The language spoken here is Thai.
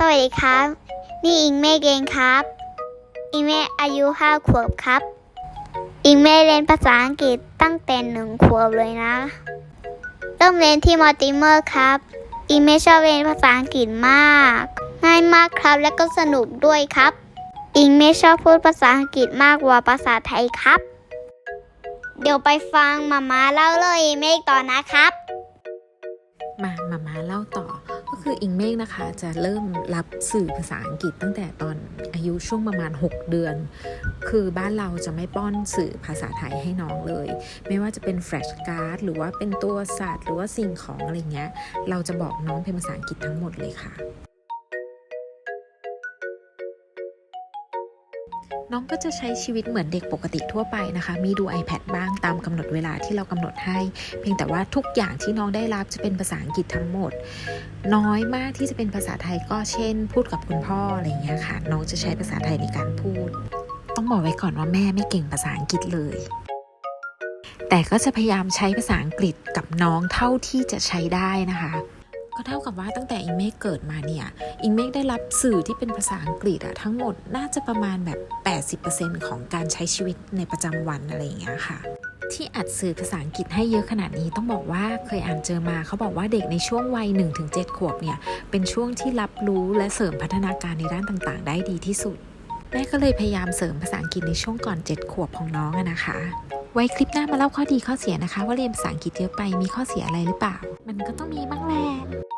สวัสดีครับ นี่อิงเมฆเองครับ อิงเมฆอายุห้าขวบครับ อิงเมฆเรียนภาษาอังกฤษตั้งแต่หนึ่งขวบเลยนะ เริ่มเรียนที่มอติเมอร์ครับ อิงเมฆชอบเรียนภาษาอังกฤษมาก ง่ายมากครับและก็สนุกด้วยครับ อิงเมฆชอบพูดภาษาอังกฤษมากกว่าภาษาไทยครับ เดี๋ยวไปฟังมาม่าเล่าเลยอิงเมฆต่อนะครับ มามามาเล่าต่อ คืออิงเมฆนะคะจะเริ่มรับสื่อภาษาอังกฤษตั้งแต่ตอนอายุช่วงประมาณ 6 เดือน คือบ้านเราจะไม่ป้อนสื่อภาษาไทยให้น้องเลย ไม่ว่าจะเป็นแฟลชการ์ดหรือว่าเป็นตัวสัตว์หรือว่าสิ่งของอะไรเงี้ย เราจะบอกน้องเป็นภาษาอังกฤษทั้งหมดเลยค่ะ น้องก็จะใช้ชีวิตเหมือนเด็กปกติทั่วไปนะคะ มีดู iPad บ้างตามกำหนดเวลาที่เรากำหนดให้ เพียงแต่ว่าทุกอย่างที่น้องได้รับจะเป็นภาษาอังกฤษทั้งหมด น้อยมากที่จะเป็นภาษาไทยก็เช่น พูดกับคุณพ่ออะไรอย่างเงี้ยค่ะ น้องจะใช้ภาษาไทยในการพูด ต้องบอกไว้ก่อนว่าแม่ไม่เก่งภาษาอังกฤษเลย แต่ก็จะพยายามใช้ภาษาอังกฤษกับน้องเท่าที่จะใช้ได้นะคะ ก็เท่ากับว่าตั้งแต่อิงเมฆเกิดมาเนี่ย อิงเมฆได้รับสื่อที่เป็นภาษาอังกฤษอะทั้งหมดน่าจะประมาณแบบ 80%ของการใช้ชีวิตในประจำวันอะไรอย่างเงี้ยค่ะที่อัดสื่อภาษาอังกฤษให้เยอะขนาดนี้ต้องบอกว่าเคยอ่านเจอมาเขาบอกว่าเด็กในช่วงวัย 1-7 ขวบเนี่ย เป็นช่วงที่รับรู้และเสริมพัฒนาการในด้านต่างๆ ได้ดีที่สุดแม่ก็เลยพยายามเสริมภาษาอังกฤษในช่วงก่อน 7 ขวบของน้องอะนะคะ ไว้คลิปหน้ามาเล่าข้อดีข้อเสียนะคะ ว่าเรียนภาษาอังกฤษเยอะไปมีข้อเสียอะไรหรือเปล่า มันก็ต้องมีบ้างแหละ